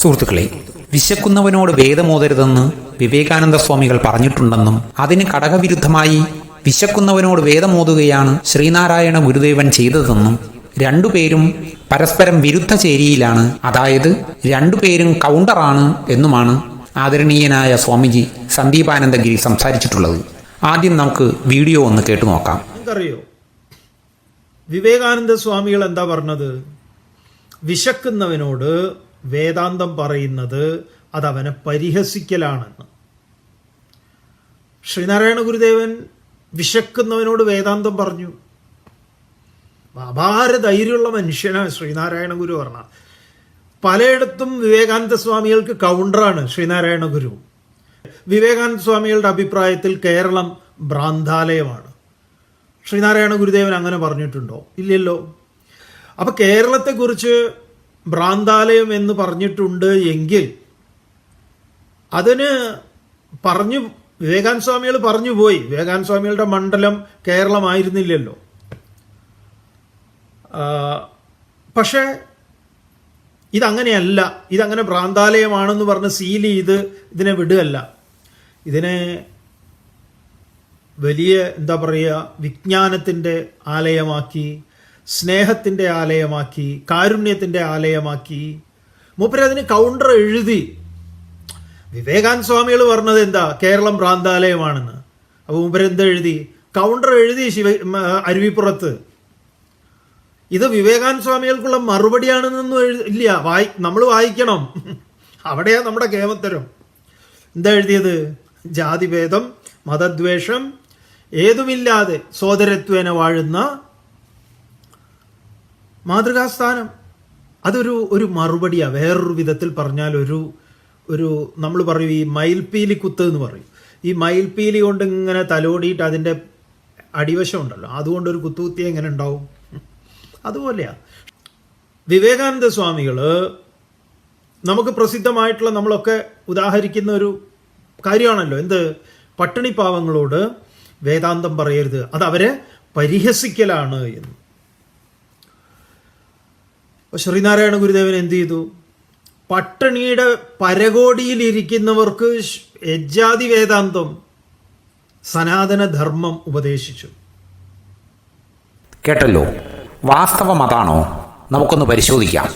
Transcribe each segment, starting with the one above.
സുഹൃത്തുക്കളെ വിശക്കുന്നവനോട് വേദമോതരുതെന്ന് വിവേകാനന്ദ സ്വാമികൾ പറഞ്ഞിട്ടുണ്ടെന്നും അതിന് ഘടകവിരുദ്ധമായി വിശക്കുന്നവനോട് വേദമോതുകയാണ് ശ്രീനാരായണ ഗുരുദേവൻ ചെയ്തതെന്നും രണ്ടുപേരും പരസ്പരം വിരുദ്ധ ചേരിയിലാണ് അതായത് രണ്ടുപേരും കൗണ്ടറാണ് എന്നുമാണ് ആദരണീയനായ സ്വാമിജി സന്ദീപാനന്ദഗിരി സംസാരിച്ചിട്ടുള്ളത്. ആദ്യം നമുക്ക് വീഡിയോ ഒന്ന് കേട്ടു നോക്കാം. നിങ്ങൾക്കറിയോ വിവേകാനന്ദ സ്വാമികൾ എന്താ പറഞ്ഞത്? വിശക്കുന്നവനോട് വേദാന്തം പറയുന്നത് അത് അവനെ പരിഹസിക്കലാണെന്ന്. ശ്രീനാരായണ ഗുരുദേവൻ വിശക്കുന്നവനോട് വേദാന്തം പറഞ്ഞു. അപാര ധൈര്യമുള്ള മനുഷ്യനാണ് ശ്രീനാരായണ ഗുരു പറഞ്ഞ പലയിടത്തും വിവേകാനന്ദ സ്വാമികൾക്ക് കൗണ്ടറാണ് ശ്രീനാരായണ ഗുരു. വിവേകാനന്ദ സ്വാമികളുടെ അഭിപ്രായത്തിൽ കേരളം ഭ്രാന്താലയമാണ്. ശ്രീനാരായണ ഗുരുദേവൻ അങ്ങനെ പറഞ്ഞിട്ടുണ്ടോ? ഇല്ലല്ലോ. അപ്പോൾ കേരളത്തെക്കുറിച്ച് ഭ്രാന്താലയം എന്ന് പറഞ്ഞിട്ടുണ്ട് എങ്കിൽ അതിന് പറഞ്ഞു വിവേകാനന്ദ സ്വാമികൾ പറഞ്ഞു പോയി. വിവേകാനന്ദ സ്വാമികളുടെ മണ്ഡലം കേരളമായിരുന്നില്ലല്ലോ പക്ഷേ ഇതങ്ങനെയല്ല. ഇതങ്ങനെ ഭ്രാന്താലയമാണെന്ന് പറഞ്ഞ് സീൽ ചെയ്ത് ഇതിനെ വിടുകയല്ല. ഇതിനെ വലിയ എന്താ പറയുക വിജ്ഞാനത്തിന്റെ ആലയമാക്കി സ്നേഹത്തിന്റെ ആലയമാക്കി കാരുണ്യത്തിന്റെ ആലയമാക്കി. മൂപ്പര് അതിന് കൗണ്ടർ എഴുതി. വിവേകാനന്ദ സ്വാമികൾ പറഞ്ഞത് എന്താ? കേരളം ഭ്രാന്താലയമാണെന്ന്. അപ്പോൾ മൂപ്പര് എന്താ എഴുതി? കൗണ്ടർ എഴുതി ശിവ അരുവിപ്പുറത്ത്. ഇത് വിവേകാനന്ദ സ്വാമികൾക്കുള്ള മറുപടിയാണെന്നൊന്നും എഴുതി ഇല്ല. വായി നമ്മൾ വായിക്കണം. അവിടെയാണ് നമ്മുടെ കേമത്തരം. എന്താ എഴുതിയത്? ജാതിഭേദം മതദ്വേഷം ഏതുമില്ലാതെ സോദരത്വേന വാഴുന്ന മാതൃകാസ്ഥാനം. അതൊരു ഒരു മറുപടിയാണ് വേറൊരു വിധത്തിൽ പറഞ്ഞാൽ ഒരു ഒരു നമ്മൾ പറയും ഈ മയിൽപീലി കുത്ത് എന്ന് പറയും. ഈ മയിൽപീലി കൊണ്ട് ഇങ്ങനെ തലോടിയിട്ട് അതിന്റെ അടിവശം ഉണ്ടല്ലോ അതുകൊണ്ട് ഒരു കുത്തുകുത്തി എങ്ങനെ ഉണ്ടാവും. അതുപോലെയാ. വിവേകാനന്ദ സ്വാമികൾ നമുക്ക് പ്രസിദ്ധമായിട്ടുള്ള നമ്മളൊക്കെ ഉദാഹരിക്കുന്ന ഒരു കാര്യമാണല്ലോ. എന്ത്? പട്ടിണി പാവങ്ങളോട് വേദാന്തം പറയരുത്. അത് അവരെ പരിഹസിക്കലാണ് എന്ന്. അപ്പോൾ ശ്രീനാരായണ ഗുരുദേവൻ എന്ത് ചെയ്തു? പട്ടിണിയുടെ പരകോടിയിലിരിക്കുന്നവർക്ക് യജ്ജാതി വേദാന്തം സനാതനധർമ്മം ഉപദേശിച്ചു. കേട്ടല്ലോ? വാസ്തവം അതാണോ? നമുക്കൊന്ന് പരിശോധിക്കാം.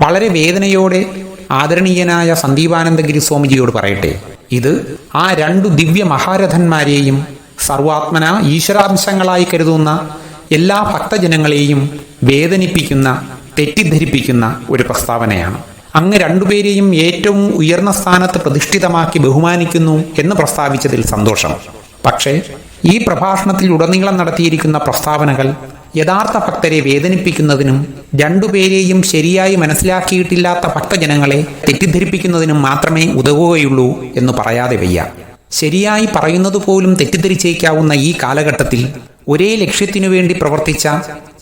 വളരെ വേദനയോടെ ആദരണീയനായ സന്ദീപാനന്ദഗിരി സ്വാമിജിയോട് പറയട്ടെ. ഇത് ആ രണ്ടു ദിവ്യ മഹാരഥന്മാരെയും സർവാത്മന ഈശ്വരാംശങ്ങളായി കരുതുന്ന എല്ലാ ഭക്തജനങ്ങളെയും വേദനിപ്പിക്കുന്ന തെറ്റിദ്ധരിപ്പിക്കുന്ന ഒരു പ്രസ്താവനയാണ്. അങ്ങ് രണ്ടുപേരെയും ഏറ്റവും ഉയർന്ന സ്ഥാനത്ത് പ്രതിഷ്ഠിതമാക്കി ബഹുമാനിക്കുന്നു എന്ന് പ്രസ്താവിച്ചതിൽ സന്തോഷം. പക്ഷേ ഈ പ്രഭാഷണത്തിൽ ഉടനീളം നടത്തിയിരിക്കുന്ന പ്രസ്താവനകൾ യഥാർത്ഥ ഭക്തരെ വേദനിപ്പിക്കുന്നതിനും രണ്ടുപേരെയും ശരിയായി മനസ്സിലാക്കിയിട്ടില്ലാത്ത ഭക്തജനങ്ങളെ തെറ്റിദ്ധരിപ്പിക്കുന്നതിനും മാത്രമേ ഉതകുകയുള്ളൂ എന്ന് പറയാതെ വയ്യ. ശരിയായി പറയുന്നത് പോലും തെറ്റിദ്ധരിച്ചേക്കാവുന്ന ഈ കാലഘട്ടത്തിൽ ഒരേ ലക്ഷ്യത്തിനു വേണ്ടി പ്രവർത്തിച്ച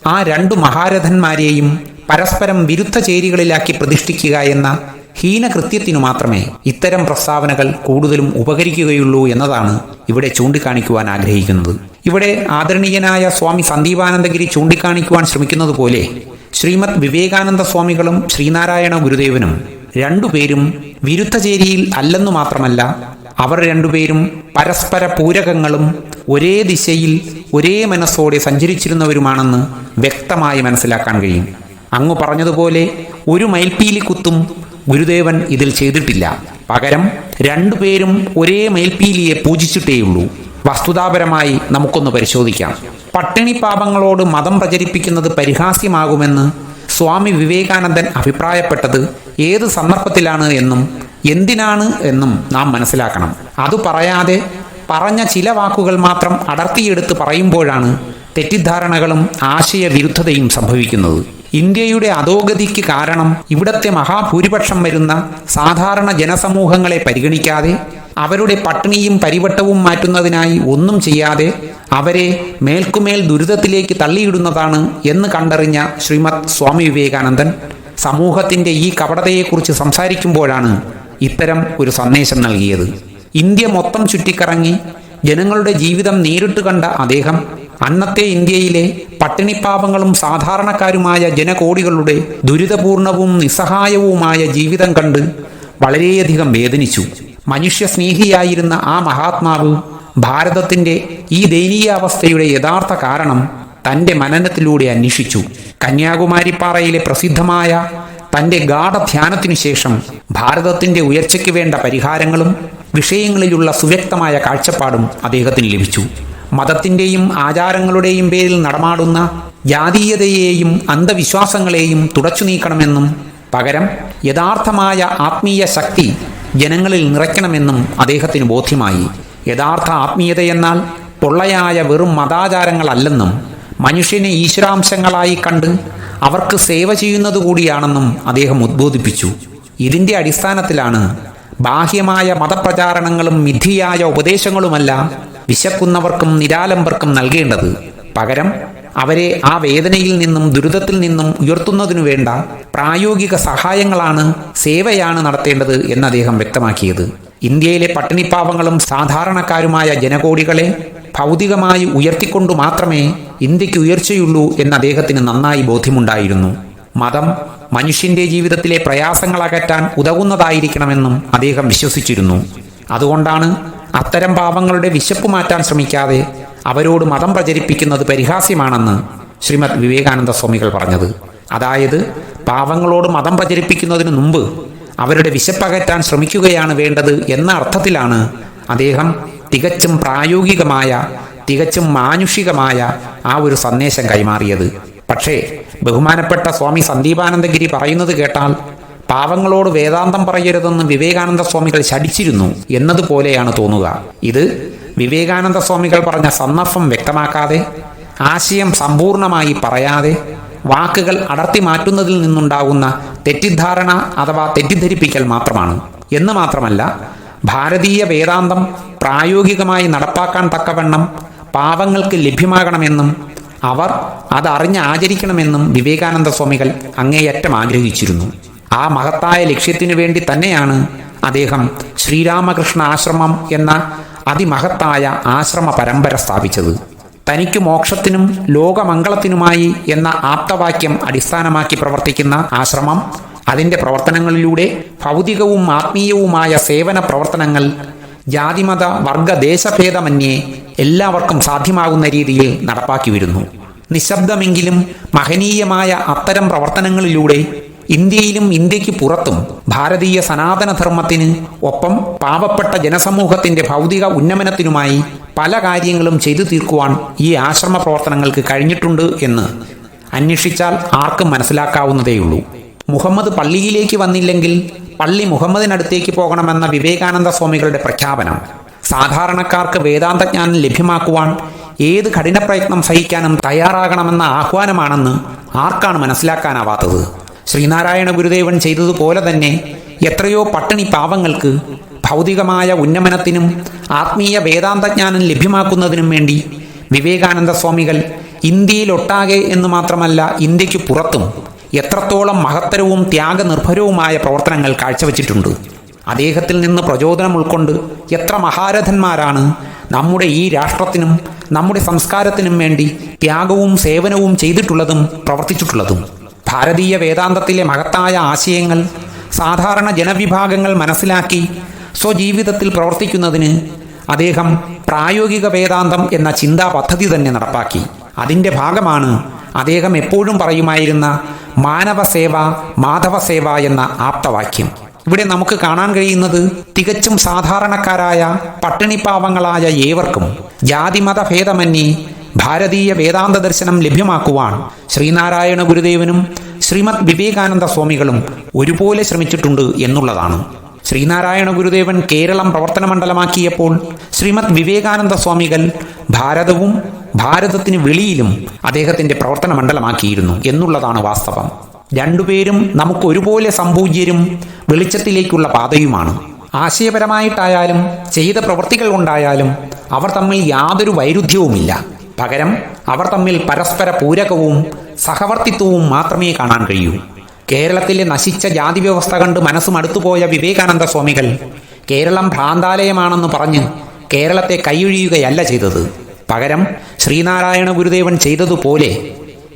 ആ രണ്ടു മഹാരഥന്മാരെയും പരസ്പരം വിരുദ്ധ ചേരികളിലാക്കി പ്രതിഷ്ഠിക്കുക എന്ന ഹീനകൃത്യത്തിനു മാത്രമേ ഇത്തരം പ്രസ്താവനകൾ കൂടുതലും ഉപകരിക്കുകയുള്ളൂ എന്നതാണ് ഇവിടെ ചൂണ്ടിക്കാണിക്കുവാൻ ആഗ്രഹിക്കുന്നത്. ഇവിടെ ആദരണീയനായ സ്വാമി സന്ദീപാനന്ദഗിരി ചൂണ്ടിക്കാണിക്കുവാൻ ശ്രമിക്കുന്നത് പോലെ ശ്രീമദ് വിവേകാനന്ദ സ്വാമികളും ശ്രീനാരായണ ഗുരുദേവനും രണ്ടുപേരും വിരുദ്ധ ചേരിയിൽ അല്ലെന്നു മാത്രമല്ല അവർ രണ്ടുപേരും പരസ്പര പൂരകങ്ങളും ഒരേ ദിശയിൽ ഒരേ മനസ്സോടെ സഞ്ചരിച്ചിരുന്നവരുമാണെന്ന് വ്യക്തമായി മനസ്സിലാക്കാൻ കഴിയും. അങ്ങ് പറഞ്ഞതുപോലെ ഒരു മയിൽപ്പീലി കുത്തും ഗുരുദേവൻ ഇതിൽ ചെയ്തിട്ടില്ല. പകരം രണ്ടുപേരും ഒരേ മയിൽപ്പീലിയെ പൂജിച്ചിട്ടേയുള്ളൂ. വസ്തുതാപരമായി നമുക്കൊന്ന് പരിശോധിക്കാം. പട്ടിണി പാപങ്ങളോട് മതം പ്രചരിപ്പിക്കുന്നത് പരിഹാസ്യമാകുമെന്ന് സ്വാമി വിവേകാനന്ദൻ അഭിപ്രായപ്പെട്ടത് ഏത് സന്ദർഭത്തിലാണ് എന്നും എന്തിനാണ് എന്നും നാം മനസ്സിലാക്കണം. അത് പറയാതെ പറഞ്ഞ ചില വാക്കുകൾ മാത്രം അടർത്തിയെടുത്ത് പറയുമ്പോഴാണ് തെറ്റിദ്ധാരണകളും ആശയവിരുദ്ധതയും സംഭവിക്കുന്നത്. ഇന്ത്യയുടെ അധോഗതിക്ക് കാരണം ഇവിടത്തെ മഹാഭൂരിപക്ഷം വരുന്ന സാധാരണ ജനസമൂഹങ്ങളെ പരിഗണിക്കാതെ അവരുടെ പട്ടിണിയും പരിവട്ടവും മാറ്റുന്നതിനായി ഒന്നും ചെയ്യാതെ അവരെ മേൽക്കുമേൽ ദുരിതത്തിലേക്ക് തള്ളിയിടുന്നതാണ് എന്ന് കണ്ടറിഞ്ഞ ശ്രീമദ് സ്വാമി വിവേകാനന്ദൻ സമൂഹത്തിന്റെ ഈ കപടതയെക്കുറിച്ച് സംസാരിക്കുമ്പോഴാണ് ഇത്തരം ഒരു സന്ദേശം നൽകിയത്. ഇന്ത്യ മൊത്തം ചുറ്റിക്കറങ്ങി ജനങ്ങളുടെ ജീവിതം നേരിട്ട് കണ്ട അദ്ദേഹം അന്നത്തെ ഇന്ത്യയിലെ പട്ടിണിപ്പാവങ്ങളും സാധാരണക്കാരുമായ ജനകോടികളുടെ ദുരിതപൂർണവും നിസ്സഹായവുമായ ജീവിതം കണ്ട് വളരെയധികം വേദനിച്ചു. മനുഷ്യസ്നേഹിയായിരുന്ന ആ മഹാത്മാവ് ഭാരതത്തിന്റെ ഈ ദയനീയാവസ്ഥയുടെ യഥാർത്ഥ കാരണം തന്റെ മനനത്തിലൂടെ അന്വേഷിച്ചു. കന്യാകുമാരിപ്പാറയിലെ പ്രസിദ്ധമായ തന്റെ ഗാഠധ്യാനത്തിനു ശേഷം ഭാരതത്തിന്റെ ഉയർച്ചയ്ക്ക് വേണ്ട പരിഹാരങ്ങളും വിഷയങ്ങളിലുള്ള സുവ്യക്തമായ കാഴ്ചപ്പാടും അദ്ദേഹത്തിന് ലഭിച്ചു. മതത്തിന്റെയും ആചാരങ്ങളുടെയും പേരിൽ നടമാടുന്ന ജാതീയതയെയും അന്ധവിശ്വാസങ്ങളെയും തുടച്ചു നീക്കണമെന്നും പകരം യഥാർത്ഥമായ ആത്മീയ ശക്തി ജനങ്ങളിൽ നിറയ്ക്കണമെന്നും അദ്ദേഹത്തിന് ബോധ്യമായി. യഥാർത്ഥ ആത്മീയതയെന്നാൽ പൊള്ളയായ വെറും മതാചാരങ്ങളല്ലെന്നും മനുഷ്യനെ ഈശ്വരാംശങ്ങളായി കണ്ട് അവർക്ക് സേവ ചെയ്യുന്നത് കൂടിയാണെന്നും അദ്ദേഹം ഉദ്ബോധിപ്പിച്ചു. ഇതിന്റെ അടിസ്ഥാനത്തിലാണ് ബാഹ്യമായ മതപ്രചാരണങ്ങളും മിഥിയായ ഉപദേശങ്ങളുമല്ല വിശക്കുന്നവർക്കും നിരാലംബർക്കും നൽകേണ്ടത് പകരം അവരെ ആ വേദനയിൽ നിന്നും ദുരിതത്തിൽ നിന്നും ഉയർത്തുന്നതിനു വേണ്ട പ്രായോഗിക സഹായങ്ങളാണ് സേവയാണ് നടത്തേണ്ടത് എന്ന് അദ്ദേഹം വ്യക്തമാക്കിയത്. ഇന്ത്യയിലെ പട്ടിണിപ്പാവങ്ങളും സാധാരണക്കാരുമായ ജനകോടികളെ ഭൗതികമായി ഉയർത്തിക്കൊണ്ടു മാത്രമേ ഇന്ത്യയ്ക്ക് ഉയർച്ചയുള്ളൂ എന്ന് അദ്ദേഹത്തിന് നന്നായി ബോധ്യമുണ്ടായിരുന്നു. മതം മനുഷ്യന്റെ ജീവിതത്തിലെ പ്രയാസങ്ങൾ അകറ്റാൻ ഉതകുന്നതായിരിക്കണമെന്നും അദ്ദേഹം വിശ്വസിച്ചിരുന്നു. അതുകൊണ്ടാണ് അത്തരം പാവങ്ങളുടെ വിശപ്പ് മാറ്റാൻ ശ്രമിക്കാതെ അവരോട് മതം പ്രചരിപ്പിക്കുന്നത് പരിഹാസ്യമാണെന്ന് ശ്രീമദ് വിവേകാനന്ദ സ്വാമികൾ പറഞ്ഞത്. അതായത് പാവങ്ങളോട് മതം പ്രചരിപ്പിക്കുന്നതിന് മുമ്പ് അവരുടെ വിശപ്പകറ്റാൻ ശ്രമിക്കുകയാണ് വേണ്ടത് എന്ന അർത്ഥത്തിലാണ് അദ്ദേഹം തികച്ചും പ്രായോഗികമായ തികച്ചും മാനുഷികമായ ആ ഒരു സന്ദേശം കൈമാറിയത്. പക്ഷേ ബഹുമാനപ്പെട്ട സ്വാമി സന്ദീപാനന്ദഗിരി പറയുന്നത് കേട്ടാൽ പാവങ്ങളോട് വേദാന്തം പറയരുതെന്ന് വിവേകാനന്ദ സ്വാമികൾ ശടിച്ചിരുന്നു എന്നതുപോലെയാണ് തോന്നുക. ഇത് വിവേകാനന്ദ സ്വാമികൾ പറഞ്ഞ സന്ദർഭം വ്യക്തമാക്കാതെ ആശയം സമ്പൂർണമായി പറയാതെ വാക്കുകൾ അടർത്തി മാറ്റുന്നതിൽ നിന്നുണ്ടാകുന്ന തെറ്റിദ്ധാരണ അഥവാ തെറ്റിദ്ധരിപ്പിക്കൽ മാത്രമാണ്. എന്ന് മാത്രമല്ല ഭാരതീയ വേദാന്തം പ്രായോഗികമായി നടപ്പാക്കാൻ തക്കവണ്ണം പാവങ്ങൾക്ക് ലഭ്യമാകണമെന്നും അവർ അതറിഞ്ഞ് ആചരിക്കണമെന്നും വിവേകാനന്ദ സ്വാമികൾ അങ്ങേയറ്റം ആഗ്രഹിച്ചിരുന്നു. ആ മഹത്തായ ലക്ഷ്യത്തിനു വേണ്ടി തന്നെയാണ് അദ്ദേഹം ശ്രീരാമകൃഷ്ണ ആശ്രമം എന്ന അതിമഹത്തായ ആശ്രമ പരമ്പര സ്ഥാപിച്ചത്. തനിക്ക് മോക്ഷത്തിനും ലോകമംഗളത്തിനുമായി എന്ന ആപ്തവാക്യം അടിസ്ഥാനമാക്കി പ്രവർത്തിക്കുന്ന ആശ്രമം അതിന്റെ പ്രവർത്തനങ്ങളിലൂടെ ഭൗതികവും ആത്മീയവുമായ സേവന പ്രവർത്തനങ്ങൾ ജാതിമത വർഗ ദേശഭേദമന്യേ എല്ലാവർക്കും സാധ്യമാകുന്ന രീതിയിൽ നടപ്പാക്കി വരുന്നു. നിശബ്ദമെങ്കിലും മഹനീയമായ അത്തരം പ്രവർത്തനങ്ങളിലൂടെ ഇന്ത്യയിലും ഇന്ത്യയ്ക്ക് പുറത്തും ഭാരതീയ സനാതനധർമ്മത്തിന് ഒപ്പം പാവപ്പെട്ട ജനസമൂഹത്തിന്റെ ഭൗതിക ഉന്നമനത്തിനുമായി പല കാര്യങ്ങളും ചെയ്തു തീർക്കുവാൻ ഈ ആശ്രമ പ്രവർത്തനങ്ങൾക്ക് കഴിഞ്ഞിട്ടുണ്ട് എന്ന് അന്വേഷിച്ചാൽ ആർക്കും മനസ്സിലാക്കാവുന്നതേയുള്ളൂ. മുഹമ്മദ് പള്ളിയിലേക്ക് വന്നില്ലെങ്കിൽ പള്ളി മുഹമ്മദിനടുത്തേക്ക് പോകണമെന്ന വിവേകാനന്ദ സ്വാമികളുടെ പ്രഖ്യാപനം സാധാരണക്കാർക്ക് വേദാന്തജ്ഞാനം ലഭ്യമാക്കുവാൻ ഏത് കഠിന പ്രയത്നം സഹിക്കാനും തയ്യാറാകണമെന്ന ആഹ്വാനമാണെന്ന് ആർക്കാണ് മനസ്സിലാക്കാനാവാത്തത്? ശ്രീനാരായണ ഗുരുദേവൻ ചെയ്തതുപോലെ തന്നെ എത്രയോ പട്ടിണി പാവങ്ങൾക്ക് ഭൗതികമായ ഉന്നമനത്തിനും ആത്മീയ വേദാന്തജ്ഞാനം ലഭ്യമാക്കുന്നതിനും വേണ്ടി വിവേകാനന്ദ സ്വാമികൾ ഇന്ത്യയിലൊട്ടാകെ എന്ന് മാത്രമല്ല ഇന്ത്യയ്ക്ക് പുറത്തും എത്രത്തോളം മഹത്തരവും ത്യാഗനിർഭരവുമായ പ്രവർത്തനങ്ങൾ കാഴ്ചവെച്ചിട്ടുണ്ട്. അദ്ദേഹത്തിൽ നിന്ന് പ്രചോദനം ഉൾക്കൊണ്ട് എത്ര മഹാരഥന്മാരാണ് നമ്മുടെ ഈ രാഷ്ട്രത്തിനും നമ്മുടെ സംസ്കാരത്തിനും വേണ്ടി ത്യാഗവും സേവനവും ചെയ്തിട്ടുള്ളതും പ്രവർത്തിച്ചിട്ടുള്ളതും. ഭാരതീയ വേദാന്തത്തിലെ മഹത്തായ ആശയങ്ങൾ സാധാരണ ജനവിഭാഗങ്ങൾ മനസ്സിലാക്കി സ്വജീവിതത്തിൽ പ്രവർത്തിക്കുന്നതിന് അദ്ദേഹം പ്രായോഗിക വേദാന്തം എന്ന ചിന്താ പദ്ധതി തന്നെ നടപ്പാക്കി. അതിന്റെ ഭാഗമാണ് അദ്ദേഹം എപ്പോഴും പറയുമായിരുന്ന മാനവസേവ മാധവസേവ എന്ന ആപ്തവാക്യം. ഇവിടെ നമുക്ക് കാണാൻ കഴിയുന്നത് തികച്ചും സാധാരണക്കാരായ പട്ടിണിപ്പാവങ്ങളായ ഏവർക്കും ജാതിമത ഭേദമന്യേ ഭാരതീയ വേദാന്ത ദർശനം ലഭ്യമാക്കുവാൻ ശ്രീനാരായണ ഗുരുദേവനും ശ്രീമദ് വിവേകാനന്ദ സ്വാമികളും ഒരുപോലെ ശ്രമിച്ചിട്ടുണ്ട് എന്നുള്ളതാണ്. ശ്രീനാരായണ ഗുരുദേവൻ കേരളം പ്രവർത്തന മണ്ഡലമാക്കിയപ്പോൾ ശ്രീമദ് വിവേകാനന്ദ സ്വാമികൾ ഭാരതവും ഭാരതത്തിന് വെളിയിലും അദ്ദേഹത്തിന്റെ പ്രവർത്തന മണ്ഡലമാക്കിയിരുന്നു എന്നുള്ളതാണ് വാസ്തവം. രണ്ടുപേരും നമുക്ക് ഒരുപോലെ സംപൂജ്യരും വെളിച്ചത്തിലേക്കുള്ള പാതയുമാണ്. ആശയപരമായിട്ടായാലും ചെയ്ത പ്രവൃത്തികൾ കൊണ്ടായാലും അവർ തമ്മിൽ യാതൊരു വൈരുദ്ധ്യവുമില്ല. പകരം അവർ തമ്മിൽ പരസ്പര പൂരകവും സഹവർത്തിത്വവും മാത്രമേ കാണാൻ കഴിയൂ. കേരളത്തിലെ നശിച്ച ജാതി വ്യവസ്ഥ കണ്ട് മനസ്സ് അടുത്തുപോയ വിവേകാനന്ദ സ്വാമികൾ കേരളം ഭ്രാന്താലയമാണെന്ന് പറഞ്ഞ് കേരളത്തെ കൈയൊഴിയുകയല്ല ചെയ്തത്. പകരം ശ്രീനാരായണ ഗുരുദേവൻ ചെയ്തതുപോലെ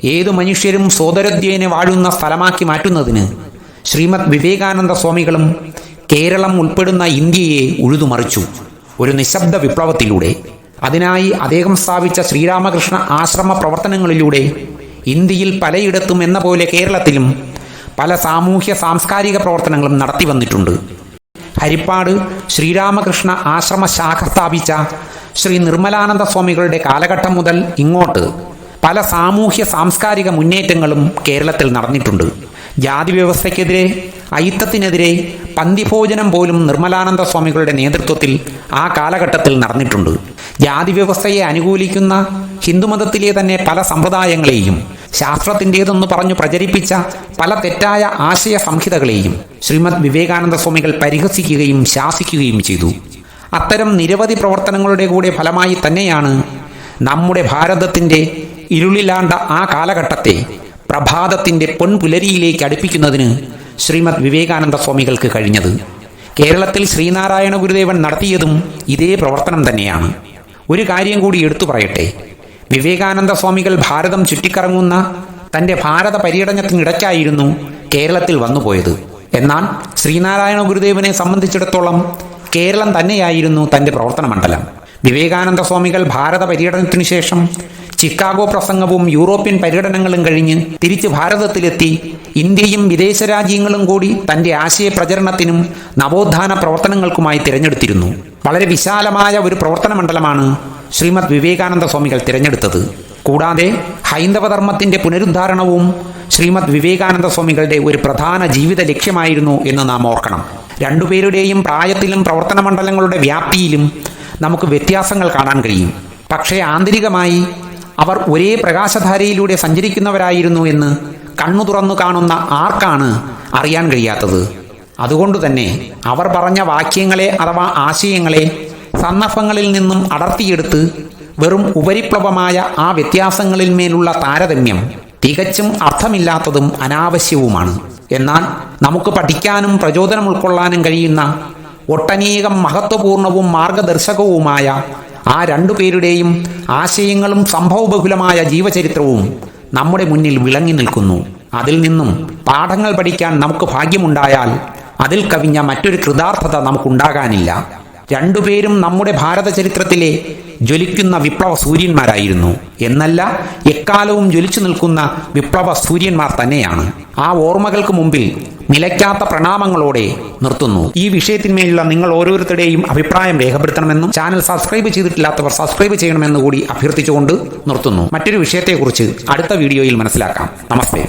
ഏതു മനുഷ്യരും സോദരദ്വേനെ വാഴുന്ന സ്ഥലമാക്കി മാറ്റുന്നതിന് ശ്രീമദ് വിവേകാനന്ദ സ്വാമികളും കേരളം ഉൾപ്പെടുന്ന ഇന്ത്യയെ ഉഴുതുമറിച്ചു. ഒരു നിശബ്ദ വിപ്ലവത്തിലൂടെ അതിനായി അദ്ദേഹം സ്ഥാപിച്ച ശ്രീരാമകൃഷ്ണ ആശ്രമ പ്രവർത്തനങ്ങളിലൂടെ ഇന്ത്യയിൽ പലയിടത്തും എന്ന പോലെ കേരളത്തിലും പല സാമൂഹ്യ സാംസ്കാരിക പ്രവർത്തനങ്ങളും നടത്തി വന്നിട്ടുണ്ട്. ഹരിപ്പാട് ശ്രീരാമകൃഷ്ണ ആശ്രമ ശാഖ സ്ഥാപിച്ച ശ്രീ നിർമ്മലാനന്ദ സ്വാമികളുടെ കാലഘട്ടം മുതൽ ഇങ്ങോട്ട് പല സാമൂഹ്യ സാംസ്കാരിക മുന്നേറ്റങ്ങളും കേരളത്തിൽ നടന്നിട്ടുണ്ട്. ജാതി വ്യവസ്ഥയ്ക്കെതിരെ അയിത്തത്തിനെതിരെ പന്തിഭോജനം പോലും നിർമ്മലാനന്ദ സ്വാമികളുടെ നേതൃത്വത്തിൽ ആ കാലഘട്ടത്തിൽ നടന്നിട്ടുണ്ട്. ജാതി വ്യവസ്ഥയെ അനുകൂലിക്കുന്ന ഹിന്ദുമതത്തിലെ തന്നെ പല സമ്പ്രദായങ്ങളെയും ശാസ്ത്രത്തിന്റേതെന്ന് പറഞ്ഞു പ്രചരിപ്പിച്ച പല തെറ്റായ ആശയ സംഹിതകളെയും ശ്രീമദ് വിവേകാനന്ദ സ്വാമികൾ പരിഹസിക്കുകയും ശാസിക്കുകയും ചെയ്തു. അത്തരം നിരവധി പ്രവർത്തനങ്ങളുടെ കൂടെ ഫലമായി തന്നെയാണ് നമ്മുടെ ഭാരതത്തിന്റെ ഇരുളിലാണ്ട ആ കാലഘട്ടത്തെ പ്രഭാതത്തിന്റെ പൊൻപുലരിയിലേക്ക് അടുപ്പിക്കുന്നതിന് ശ്രീമദ് വിവേകാനന്ദ സ്വാമികൾക്ക് കഴിഞ്ഞത്. കേരളത്തിൽ ശ്രീനാരായണ ഗുരുദേവൻ നടത്തിയതും ഇതേ പ്രവർത്തനം തന്നെയാണ്. ഒരു കാര്യം കൂടി എടുത്തു പറയട്ടെ. വിവേകാനന്ദ സ്വാമികൾ ഭാരതം ചുറ്റിക്കറങ്ങുന്ന തന്റെ ഭാരത പര്യടനത്തിനിടയ്ക്കായിരുന്നു കേരളത്തിൽ വന്നുപോയത് എന്നാൽ ശ്രീനാരായണ ഗുരുദേവനെ സംബന്ധിച്ചിടത്തോളം കേരളം തന്നെയായിരുന്നു തന്റെ പ്രവർത്തന മണ്ഡലം. വിവേകാനന്ദ സ്വാമികൾ ഭാരത പര്യടനത്തിനു ശേഷം ചിക്കാഗോ പ്രസംഗവും യൂറോപ്യൻ പര്യടനങ്ങളും കഴിഞ്ഞ് തിരിച്ച് ഭാരതത്തിലെത്തി ഇന്ത്യയും വിദേശ രാജ്യങ്ങളും കൂടി തന്റെ ആശയ പ്രചരണത്തിനും നവോത്ഥാന പ്രവർത്തനങ്ങൾക്കുമായി തിരഞ്ഞെടുത്തിരുന്നു. വളരെ വിശാലമായ ഒരു പ്രവർത്തന മണ്ഡലമാണ് ശ്രീമദ് വിവേകാനന്ദ സ്വാമികൾ തിരഞ്ഞെടുത്തത്. കൂടാതെ ഹൈന്ദവധർമ്മത്തിന്റെ പുനരുദ്ധാരണവും ശ്രീമദ് വിവേകാനന്ദ സ്വാമികളുടെ ഒരു പ്രധാന ജീവിത ലക്ഷ്യമായിരുന്നു എന്ന് നാം ഓർക്കണം. രണ്ടുപേരുടെയും പ്രായത്തിലും പ്രവർത്തന മണ്ഡലങ്ങളുടെ വ്യാപ്തിയിലും നമുക്ക് വ്യത്യാസങ്ങൾ കാണാൻ കഴിയും. പക്ഷേ ആന്തരികമായി അവർ ഒരേ പ്രകാശധാരയിലൂടെ സഞ്ചരിക്കുന്നവരായിരുന്നു എന്ന് കണ്ണു തുറന്നു കാണുന്ന ആർക്കാണ് അറിയാൻ കഴിയാത്തത്? അതുകൊണ്ട് തന്നെ അവർ പറഞ്ഞ വാക്യങ്ങളെ അഥവാ ആശയങ്ങളെ സന്ദർഭങ്ങളിൽ നിന്നും അടർത്തിയെടുത്ത് വെറും ഉപരിപ്ലവമായ ആ വ്യത്യാസങ്ങളിൽ മേലുള്ള താരതമ്യം തികച്ചും അർത്ഥമില്ലാത്തതും അനാവശ്യവുമാണ്. എന്നാൽ നമുക്ക് പഠിക്കാനും പ്രചോദനം ഉൾക്കൊള്ളാനും കഴിയുന്ന ഒട്ടനേകം മഹത്വപൂർണവും മാർഗദർശകവുമായ ആ രണ്ടു പേരുടെയും ആശയങ്ങളും സംഭവബഹുലമായ ജീവചരിത്രവും നമ്മുടെ മുന്നിൽ വിളങ്ങി നിൽക്കുന്നു. അതിൽ നിന്നും പാഠങ്ങൾ പഠിക്കാൻ നമുക്ക് ഭാഗ്യമുണ്ടായാൽ അതിൽ കവിഞ്ഞ മറ്റൊരു കൃതാർത്ഥത നമുക്കുണ്ടാകാനില്ല. രണ്ടുപേരും നമ്മുടെ ഭാരത ചരിത്രത്തിലെ ജ്വലിക്കുന്ന വിപ്ലവ സൂര്യന്മാരായിരുന്നു. എന്നല്ല എക്കാലവും ജ്വലിച്ചു നിൽക്കുന്ന വിപ്ലവ സൂര്യന്മാർ തന്നെയാണ്. ആ ഓർമ്മകൾക്ക് മുമ്പിൽ നിലയ്ക്കാത്ത പ്രണാമങ്ങളോടെ നിർത്തുന്നു. ഈ വിഷയത്തിന്മേലുള്ള നിങ്ങൾ ഓരോരുത്തരുടെയും അഭിപ്രായം രേഖപ്പെടുത്തണമെന്നും ചാനൽ സബ്സ്ക്രൈബ് ചെയ്തിട്ടില്ലാത്തവർ സബ്സ്ക്രൈബ് ചെയ്യണമെന്ന് കൂടി അഭ്യർത്ഥിച്ചുകൊണ്ട് നിർത്തുന്നു. മറ്റൊരു വിഷയത്തെക്കുറിച്ച് അടുത്ത വീഡിയോയിൽ മനസ്സിലാക്കാം. നമസ്തേ.